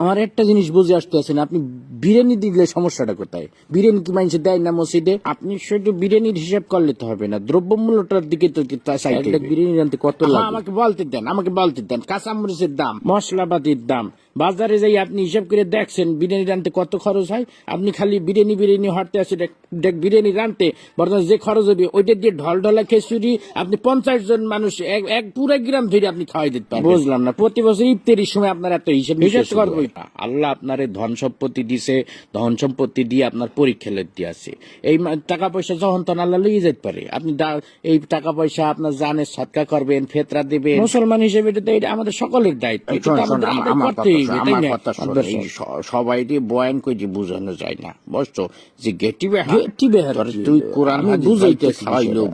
আমার একটা জিনিস বুঝে আসতে আছেন আপনি বিরিয়ানি দিলে সমস্যাটা কোথায়? বিরিয়ানি কি মানুষ দেয় না মসজিদে? আপনি শুধু বিরিয়ানির হিসাব করলে তো হবে না দ্রব্যমূল্যটার দিকে তো বিরিয়ানি রানতে কত লাগে? আমাকে বলতে দেন আমাকে বলতে দেন কাঁচামরিচের দাম মশলাপাতির দাম। বাজারে যাই আপনি হিসাব করে দেখছেন বিরিয়ানি রানতে কত খরচ হয়? আপনি খালি বিরিয়ানি বিরিয়ানি হরতে আসে দেখ বিরিয়ানি রানতে বর্তমানে যে খরচ হবে ওইটা দিয়ে ঢল ঢলা খেসুরি আপনি পঞ্চাশ জন মানুষ এক এক পুরো গ্রাম ধরে আপনি খাওয়াই দিতে পারবেন। বুঝলাম না প্রতি বছর ইফতারির সময় আপনার এত হিসাব হিসাব করব আল্লাহ আপনার ধন সম্পত্তি দিছে ধন সম্পত্তি দিয়ে আপনার পরীক্ষা লেট আছে। এই টাকা পয়সা যখন তখন আল্লাহ লইয়ে যেতে পারে। আপনি এই টাকা পয়সা আপনার জানে সৎকা করবেন ফেতরা দেবেন। মুসলমান হিসেবে এটা তো আমাদের সকলের দায়িত্ব। সবাই দিয়ে বয়ান করে যে বোঝানো যায় না। বুঝছ? যে গেটি তুই কোরআন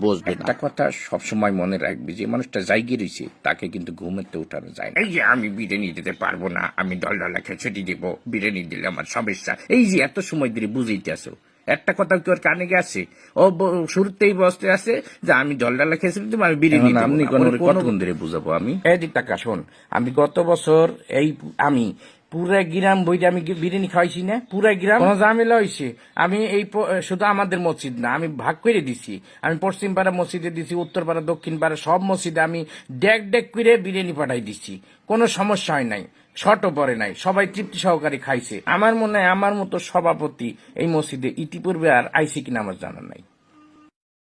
বুঝবে একটা কথা সবসময় মনে রাখবি যে মানুষটা জায়গা রয়েছে তাকে কিন্তু ঘুমেতে উঠানো যায় না। এই যে আমি বিরিয়ানি দিতে পারব না আমি দল দিব বিরিয়ানি দিলে আমার সমস্যা। এই যে এত সময় ধরে বুঝাইতে আসো একটা কথা কি ওর কানে গেছে ও শুরুতেই বসতে আছে যে আমি খেয়েছিলাম তুমি আমি বিরিয়ানি আপনি কতক্ষণ ধরে বুঝাবো আমি? এদিক টাকা শোন আমি গত বছর এই আমি পুরা গ্রাম বইটা আমি বিরিয়ানি খাওয়াইছি না পুরা গ্রাম কোনো ঝামেলা হয়েছে আমি এই শুধু আমাদের মসজিদ না আমি ভাগ করে দিছি। আমি পশ্চিম পাড়া মসজিদে দিছি উত্তর পাড়া দক্ষিণ পাড়া সব মসজিদে আমি ডেক ডেক করে বিরিয়ানি পাঠাই দিচ্ছি কোনো সমস্যা হয় নাই। শর্টও পরে নাই, সবাই তৃপ্তি সহকারে খাইছে। আমার মনে হয় আমার মতো সভাপতি এই মসজিদে ইতিপূর্বে আর আইসি কিনা আমার জানা নাই।